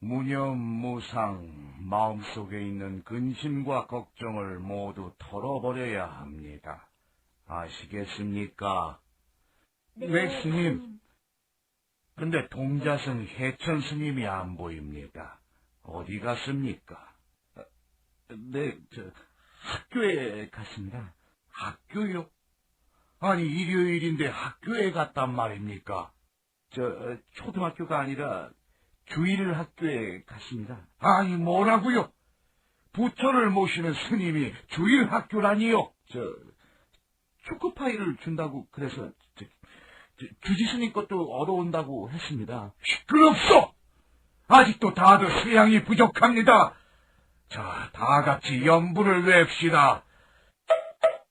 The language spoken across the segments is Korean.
무념무상 마음속에 있는 근심과 걱정을 모두 털어버려야 합니다. 아시겠습니까? 네, 스님. 근데 동자승 해천 스님이 안 보입니다. 어디 갔습니까? 네, 저, 학교에 갔습니다. 학교요? 아니, 일요일인데 학교에 갔단 말입니까? 저, 어, 초등학교가 아니라 주일 학교에 갔습니다. 아니, 뭐라고요? 부처를 모시는 스님이 주일 학교라니요? 저, 초코파이를 준다고 그래서, 저, 저, 주지스님 것도 얻어온다고 했습니다. 시끄럽소! 아직도 다들 수양이 부족합니다. 자, 다 같이 연부를 외웁시다.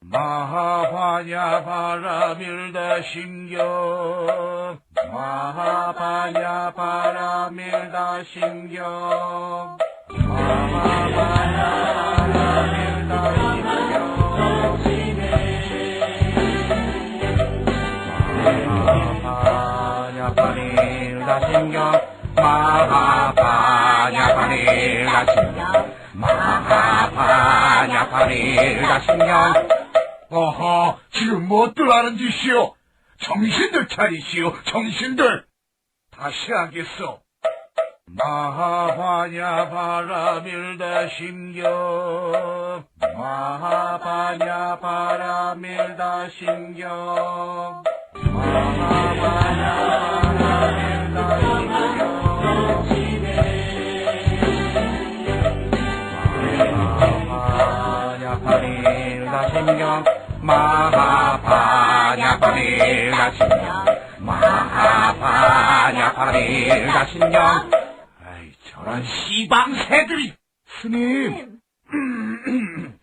마하바냐 바라밀다 신경 마하바냐 바라밀다 신경 바라밀다 신경 마하바냐 바라밀다 신경 마하바냐 바라밀다 신경 어허, 지금 무엇들 하는 짓이오? 정신들 차리시오, 정신들! 다시 하겠소. 마하바냐 바라밀다 신경 마하바냐 바라밀다 신경 마하바냐 바라밀다 신경 마하바냐 바라밀다 신경 마하바 냐 바밀다 신경 마하바냐 바밀 다 신경 아이 저런 시방새들이. 스님.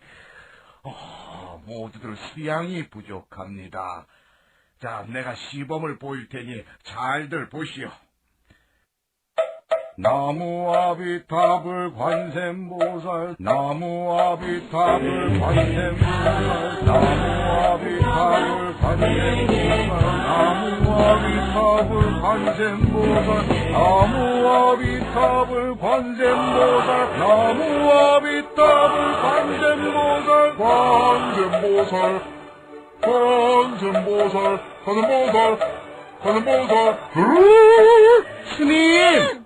어, 모두들 수양이 부족합니다. 자 내가 시범을 보일 테니 잘들 보시오. 나무 아비탑을 관세음보살 나무 아비탑을 관세음보살 나무 아비탑을 아비탑을 관세음보살 나무 아비탑을 관세음보살 나무 아비탑을 관세음보살 관세음보살 관세음보살 관세음보살 관세음보살 스님